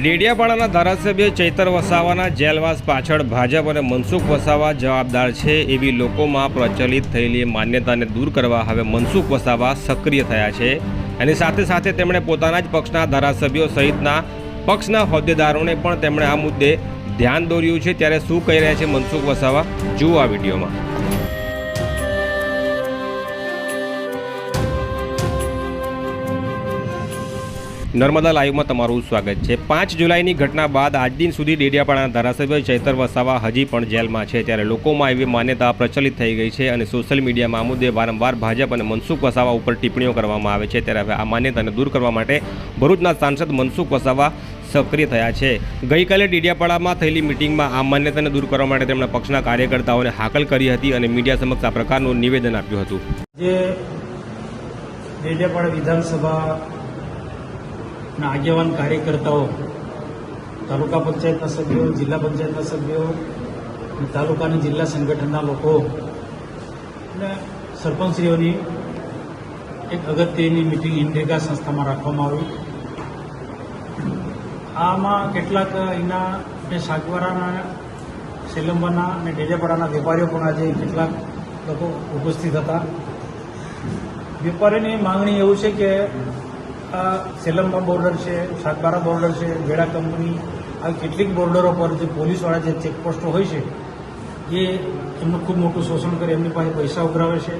ડેડિયાપાડાના ધારાસભ્ય ચૈતર વસાવાના જેલવાસ પાછળ ભાજપ અને મનસુખ વસાવા જવાબદાર છે એવી લોકોમાં પ્રચલિત થયેલી માન્યતાને દૂર કરવા હવે મનસુખ વસાવા સક્રિય થયા છે. અને સાથે સાથે તેમણે પોતાના જ પક્ષના ધારાસભ્યો સહિતના પક્ષના હોદ્દેદારોને પણ તેમણે આ મુદ્દે ધ્યાન દોર્યું છે. ત્યારે શું કહી રહ્યા છે મનસુખ વસાવા? જુઓ આ વિડીયોમાં. નર્મદા લાઈવમાં તમારું સ્વાગત છે. પાંચ જુલાઈની ઘટના બાદ આજ દિન સુધી ડેડિયાપાડાના ધારાસભ્ય ચૈતર વસાવા હજી પણ જેલમાં છે. ત્યારે લોકોમાં એવી માન્યતા પ્રચલિત થઈ ગઈ છે અને સોશિયલ મીડિયામાં આ મુદ્દે વારંવાર ભાજપ અને મનસુખ વસાવા ઉપર ટિપ્પણીઓ કરવામાં આવે છે. ત્યારે હવે આ માન્યતાને દૂર કરવા માટે ભરૂચના સાંસદ મનસુખ વસાવા સક્રિય થયા છે. ગઈકાલે ડેડિયાપાડામાં થયેલી મિટિંગમાં આ માન્યતાને દૂર કરવા માટે તેમણે પક્ષના કાર્યકર્તાઓને હાકલ કરી હતી અને મીડિયા સમક્ષ આ પ્રકારનું નિવેદન આપ્યું હતું. ડેડિયાપાડા વિધાનસભા ના આગેવાન કાર્યકર્તાઓ, તાલુકા પંચાયતના સભ્યો, જિલ્લા પંચાયતના સભ્યો અને તાલુકાની જિલ્લા સંગઠનના લોકો અને સરપંચશ્રીઓની એક અગત્યની મિટિંગ ઇન્ડિકા સંસ્થામાં રાખવામાં આવી. આમાં કેટલાક અહીંના અને શાકવારાના સિલંબાના અને ડેજાપાડાના વેપારીઓ પણ આજે કેટલાક લોકો ઉપસ્થિત હતા. વેપારીની માંગણી એવું છે કે આ સેલમમાં બોર્ડર છે શાકબારા બોર્ડર છે, વેડા કંપની આવી કેટલીક બોર્ડરો પર જે પોલીસવાળા જે ચેકપોસ્ટો હોય છે, એ એમનું ખૂબ મોટું શોષણ કરી એમની પાસે પૈસા ઉઘરાવે છે.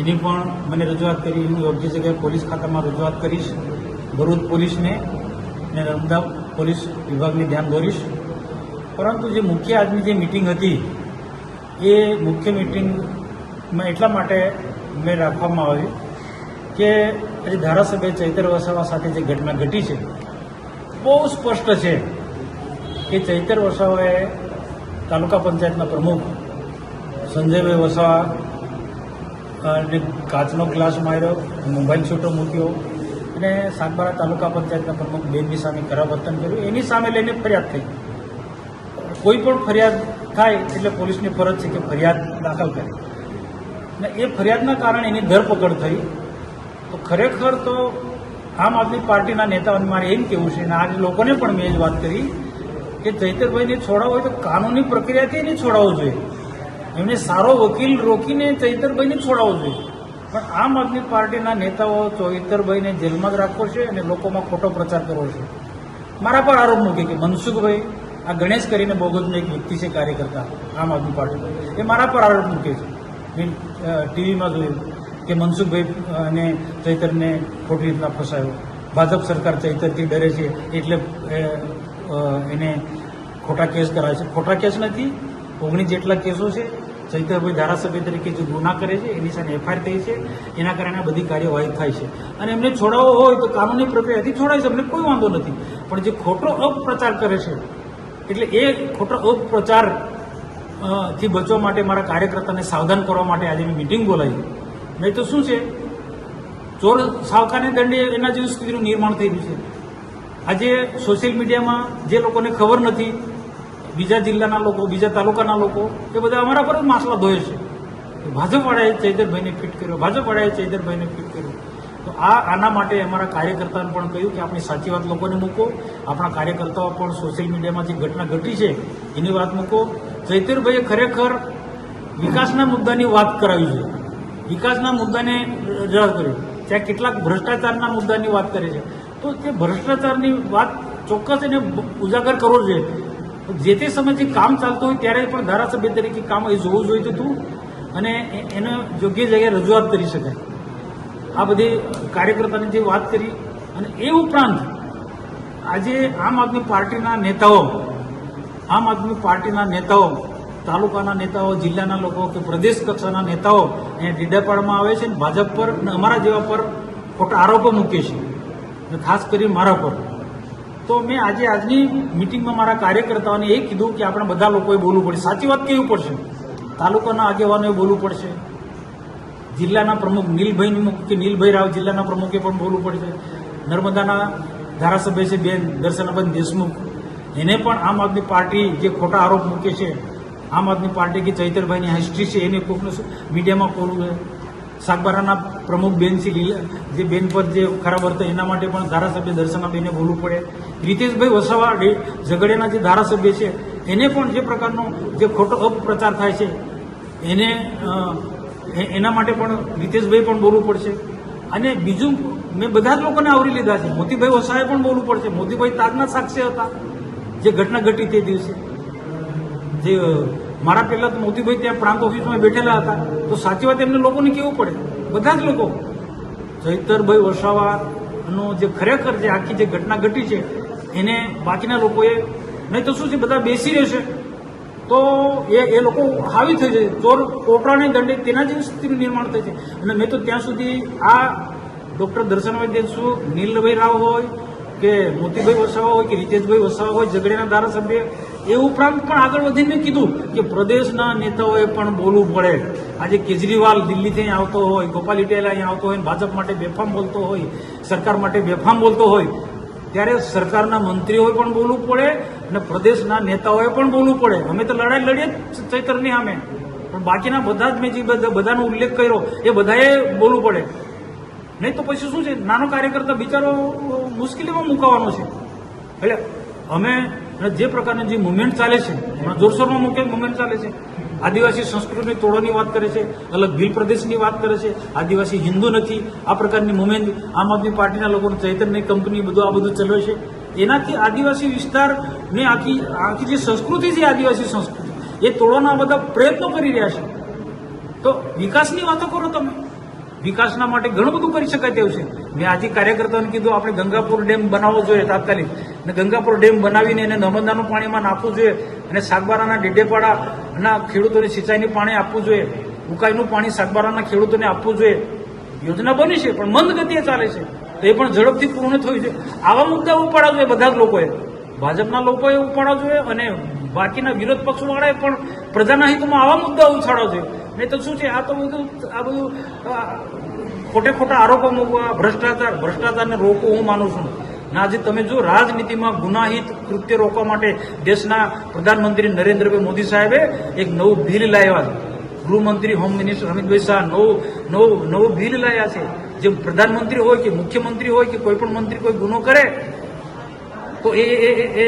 એની પણ મને રજૂઆત કરી એની યોગ્ય જગ્યાએ પોલીસ ખાતામાં રજૂઆત કરીશ, ભરૂચ પોલીસને, અને નર્મદા પોલીસ વિભાગને ધ્યાન દોરીશ. પરંતુ જે મુખ્ય આજની જે મિટિંગ હતી, એ મુખ્ય મિટિંગમાં એટલા માટે મેં રાખવામાં આવી કે આજે ધારાસભ્ય ચૈતર વસાવા સાથે જે ઘટના ઘટી છે, બહુ સ્પષ્ટ છે કે ચૈતર વસાવાએ તાલુકા પંચાયતના પ્રમુખ સંજયભાઈ વસાવા ને કાચનો ગ્લાસ માર્યો, મોબાઈલ છૂટો મૂક્યો, અને સાગબારા તાલુકા પંચાયતના પ્રમુખ બેનની સામે ખરાબ વર્તન કર્યું. એની સામે લઈને ફરિયાદ થઈ. કોઈ પણ ફરિયાદ થાય એટલે પોલીસની ફરજ છે કે ફરિયાદ દાખલ કરે. અને એ ફરિયાદના કારણે એની ધરપકડ થઈ. તો ખરેખર તો આમ આદમી પાર્ટીના નેતાઓને મારે એમ કહેવું છે અને આજે લોકોને પણ મેં જ વાત કરી, કે ચૈતરભાઈને છોડાવો હોય તો કાનૂની પ્રક્રિયાથી એને છોડાવવો જોઈએ. એમને સારો વકીલ રોકીને ચૈતરભાઈને છોડાવવો જોઈએ. પણ આમ આદમી પાર્ટીના નેતાઓ ચૈતરભાઈને જેલમાં જ રાખવો છે અને લોકોમાં ખોટો પ્રચાર કરવો છે. મારા પર આરોપ મૂકે કે મનસુખભાઈ, આ ગણેશ કરીને બોગસનો એક વ્યક્તિ છે કાર્યકર્તા, આમ આદમી પાર્ટીનો એ મારા પર આરોપ મૂકે છે. ટીવીમાં જોયું. કે મનસુખભાઈ અને ચૈતરને ખોટી રીતના ફસાયો. ભાજપ સરકાર ચૈતરથી ડરે છે એટલે એને ખોટા કેસ કરાય છે. ખોટા કેસ નથી, ઓગણીસ જેટલા કેસો છે, ચૈતરભાઈ ધારાસભ્ય તરીકે જે ગુના કરે છે, એની સામે એફઆઈઆર થઈ છે, એના કારણે બધી કાર્યવાહી થાય છે. અને એમને છોડાવવો હોય તો કાનૂની પ્રક્રિયાથી છોડાય છે, અમને કોઈ વાંધો નથી. પણ જે ખોટો અપપ્રચાર કરે છે, એટલે એ ખોટો અપપ્રચારથી બચવા માટે મારા કાર્યકર્તાને સાવધાન કરવા માટે આજે મેં મિટિંગ બોલાવી. નહીં તો શું છે? ચોર સાવકાને દંડે એના જેવી સ્થિતિનું નિર્માણ થઈ છે. આજે સોશિયલ મીડિયામાં જે લોકોને ખબર નથી, બીજા જિલ્લાના લોકો, બીજા તાલુકાના લોકો, એ બધા અમારા પર જ માસલા ધોય છે. ભાજપવાળાએ ચૈતરભાઈને ફિટ કર્યો, ભાજપવાળાએ ચૈતરભાઈને ફિટ કર્યો. તો આ આના માટે અમારા કાર્યકર્તાને પણ કહ્યું કે આપણી સાચી વાત લોકોને મૂકો. આપણા કાર્યકર્તાઓ પણ સોશિયલ મીડિયામાં જે ઘટના ઘટી છે, એની વાત મૂકો. ચૈતરભાઈએ ખરેખર વિકાસના મુદ્દાની વાત કરાવી છે. વિકાસના મુદ્દાને રજૂઆત કર્યો. ત્યાં કેટલાક ભ્રષ્ટાચારના મુદ્દાની વાત કરે છે. તો તે ભ્રષ્ટાચારની વાત ચોક્કસ એને ઉજાગર કરવો જોઈએ. જે તે સમયે જે કામ ચાલતું હોય ત્યારે પણ ધારાસભ્ય તરીકે કામ એ જોવું જોઈતું હતું અને એને યોગ્ય જગ્યાએ રજૂઆત કરી શકાય. આ બધી કાર્યકર્તાની જે વાત કરી અને એ ઉપરાંત આજે આમ આદમી પાર્ટીના નેતાઓ, આમ આદમી પાર્ટીના નેતાઓ તાલુકાના નેતાઓ, જિલ્લાના લોકો કે પ્રદેશ કક્ષાના નેતાઓ અહીંયા ડીડાપાડમાં આવે છે અને ભાજપ પર અને અમારા જેવા પર ખોટા આરોપો મૂકે છે. ખાસ કરી મારા પર. તો મેં આજે આજની મિટિંગમાં મારા કાર્યકર્તાઓને એ કીધું કે આપણે બધા લોકોએ બોલવું પડશે. સાચી વાત કહેવું પડશે? તાલુકાના આગેવાનોએ બોલવું પડશે. જિલ્લાના પ્રમુખ નીલભાઈ કે નીલભાઈ રાવ જિલ્લાના પ્રમુખે પણ બોલવું પડશે. નર્મદાના ધારાસભ્ય છે બેન દર્શનાબેન દેશમુખ. એને પણ આમ આદમી પાર્ટી જે ખોટા આરોપ મૂકે છે આમ આદમી પાર્ટી કે ચૈતરભાઈની હિસ્ટ્રી છે, એને કોઈકને મીડિયામાં બોલવું છે? સાગબારાના પ્રમુખ બેન છે, લીલા, જે બેન પર જે ખરાબ વર્તા એના માટે પણ ધારાસભ્ય દર્શનાબેને બોલવું પડે. રીતેશભાઈ વસાવા ઝઘડિયાના જે ધારાસભ્ય છે, એને પણ જે પ્રકારનો જે ખોટો અપપ્રચાર થાય છે, એને એના માટે પણ રીતેશભાઈ પણ બોલવું પડશે. અને બીજું, મેં બધા જ લોકોને આવરી લીધા છે. મોતીભાઈ વસાવાએ પણ બોલવું પડશે. મોતીભાઈ તાજના સાક્ષી હતા. જે ઘટના ઘટી તે દિવસે. જે મારા પહેલાં તો મોતીભાઈ ત્યાં પ્રાંત ઓફિસમાં બેઠેલા હતા. તો સાચી વાત એમને લોકોને કેવું પડે? બધા જ લોકો. જયતરભાઈ વસાવાનો જે ખરેખર જે આખી જે ઘટના ઘટી છે, એને બાકીના લોકોએ, નહીં તો શું છે, બધા બેસી રહેશે. તો એ એ લોકો હાવી થઈ જશે. ચોર કોપરાને દંડે તેના જેવી સ્થિતિનું નિર્માણ થાય છે. અને મેં તો ત્યાં સુધી આ ડૉક્ટર દર્શનભાઈ દેશુ નીલભાઈ રાવ હોય કે મોતીભાઈ વસાવા હોય કે રીતેશભાઈ વસાવા હોય, ઝઘડિયાના ધારાસભ્ય, એ ઉપરાંત પણ આગળ વધીને કીધું કે પ્રદેશના નેતાઓએ પણ બોલવું પડે. આજે કેજરીવાલ દિલ્હીથી આવતો હોય, ગોપાલ ઇટેલા અહીં આવતો હોય ભાજપ માટે બેફામ બોલતો હોય, સરકાર માટે બેફામ બોલતો હોય, ત્યારે સરકારના મંત્રીઓએ પણ બોલવું પડે અને પ્રદેશના નેતાઓએ પણ બોલવું પડે. અમે તો લડાઈ લડીએ જ ચૈતરની સામે. પણ બાકીના બધા જ મેં જે બધા, બધાનો ઉલ્લેખ કર્યો, એ બધાએ બોલવું પડે. નહીં તો પછી શું છે? નાનો કાર્યકર્તા બિચારો મુશ્કેલીમાં મુકાવાનો છે. એટલે અમે જે પ્રકારની જે મુવમેન્ટ ચાલે છે, હમણાં જોરશોરમાં મુખ્ય મુવમેન્ટ ચાલે છે. આદિવાસી સંસ્કૃતિની તોડવાની વાત કરે છે, અલગ ભીલ પ્રદેશની વાત કરે છે. આદિવાસી હિન્દુ નથી, આ પ્રકારની મુવમેન્ટ આમ આદમી પાર્ટીના લોકોનું ચૈતન્ય કંપની બધું, આ બધું ચલાવે છે. એનાથી આદિવાસી વિસ્તારની આખી આખી જે સંસ્કૃતિ છે, આદિવાસી સંસ્કૃતિ, એ તોડવાના બધા પ્રયત્નો કરી રહ્યા છે. તો વિકાસની વાતો કરો તમે. વિકાસના માટે ઘણું બધું કરી શકાય તેવું છે. મેં આજે કાર્યકર્તાઓને કીધું, આપણે ગંગાપુર ડેમ બનાવવો જોઈએ તાત્કાલિક. અને ગંગાપુર ડેમ બનાવીને એને નર્મદાનું પાણીમાં નાખવું જોઈએ અને સાગબારાના ડેડેપાડાના ખેડૂતોને સિંચાઈનું પાણી આપવું જોઈએ. ઉકાઈનું પાણી સાગબારાના ખેડૂતોને આપવું જોઈએ. યોજના બની છે, પણ મંદ ગતિએ ચાલે છે. તો એ પણ ઝડપથી પૂર્ણ થયું છે. આવા મુદ્દા ઉપાડવા જોઈએ બધા જ લોકોએ. ભાજપના લોકોએ ઉપાડવા જોઈએ અને બાકીના વિરોધ પક્ષવાળાએ પણ પ્રજાના હિતમાં આવા મુદ્દા ઉછાળવા જોઈએ. નહીં તો શું છે? આ તો બધું, આ બધું ખોટે ખોટા આરોપો મૂકવા, ભ્રષ્ટાચાર, ભ્રષ્ટાચારને રોકવું હું માનું છું. ના આજે તમે જો રાજનીતિમાં ગુનાહિત કૃત્ય રોકવા માટે દેશના પ્રધાનમંત્રી નરેન્દ્રભાઈ મોદી સાહેબે એક નવું બિલ લાવ્યા છે. ગૃહમંત્રી, હોમ મિનિસ્ટર અમિતભાઈ શાહ નવું નવું નવું બિલ લાવ્યા છે. જે પ્રધાનમંત્રી હોય કે મુખ્યમંત્રી હોય કે કોઈ પણ મંત્રી કોઈ ગુનો કરે, તો એ એ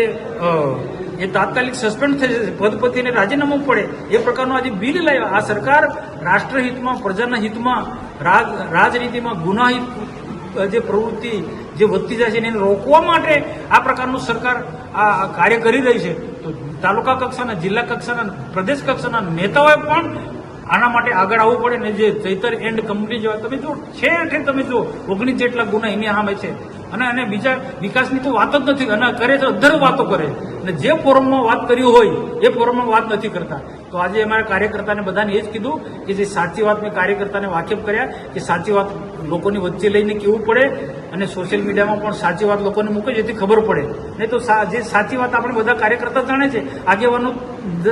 એ- તાત્કાલિક સસ્પેન્ડ થઈ જશે. પદ પરથી એને રાજીનામું પડે. એ પ્રકારનું આજે બિલ લાવ્યા. આ સરકાર રાષ્ટ્રહિતમાં, પ્રજાના હિતમાં, રાજ, રાજનીતિમાં ગુનાહિત જે પ્રવૃત્તિ જે વધતી જાય છે એને રોકવા માટે આ પ્રકારનું સરકાર આ કાર્ય કરી રહી છે. તો તાલુકા કક્ષાના, જિલ્લા કક્ષાના, પ્રદેશ કક્ષાના નેતાઓએ પણ આના માટે આગળ આવવું પડે ને જે ચૈતર એન્ડ કંપની જેવા તમે જો છે ઠેર તમે જો ઓગણીસ જેટલા ગુના એની સામે છે. અને અને બીજા વિકાસની તો વાત જ નથી. અને કરે તો અધર વાતો કરે. અને જે ફોરમમાં વાત કરી હોય, એ ફોરમમાં વાત નથી કરતા. તો આજે અમારા કાર્યકર્તાને બધાને એ જ કીધું કે જે સાચી વાત મેં કાર્યકર્તાને વાકેફ કર્યા, કે સાચી વાત લોકોની વચ્ચે લઈને કેવું પડે, અને સોશિયલ મીડિયામાં પણ સાચી વાત લોકોને મૂકે, જેથી ખબર પડે. નહીં તો જે સાચી વાત આપણે બધા કાર્યકર્તા જાણે છે, આગેવાનો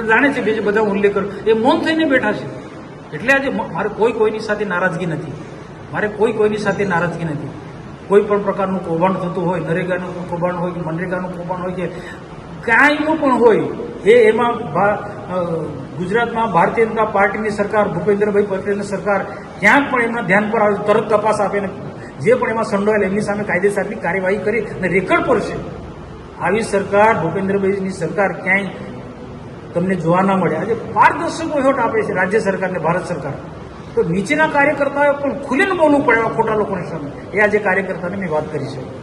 જાણે છે બીજે બધા ઉલ્લેખ કરો એ મૌન થઈને બેઠા છે. એટલે આજે મારે કોઈ કોઈની સાથે નારાજગી નથી. મારે કોઈ કોઈની સાથે નારાજગી નથી. કોઈ પણ પ્રકારનું કૌભાંડ થતું હોય, નરેગાનું કૌભાંડ હોય કે મનરેગાનું કૌભાંડ હોય કે કાંઈનું પણ હોય, એ એમાં ગુજરાતમાં ભારતીય જનતા પાર્ટીની સરકાર, ભૂપેન્દ્રભાઈ પટેલની સરકાર ક્યાંક પણ એમના ધ્યાન પર આવે, તરત તપાસ આપે ને જે પણ એમાં સંડોયેલ એમની સામે કાયદેસરની કાર્યવાહી કરી અને રેકર્ડ પર છે. આવી સરકાર, ભૂપેન્દ્રભાઈની સરકાર ક્યાંય તમને જોવા ના મળે. આજે પારદર્શક વહીવટ આપે છે રાજ્ય સરકારને, ભારત સરકાર. તો નીચેના કાર્યકર્તાઓએ પણ ખુલીને બોલવું પડે ખોટા લોકોની સામે. એ આજે કાર્યકર્તાને મેં વાત કરી છે.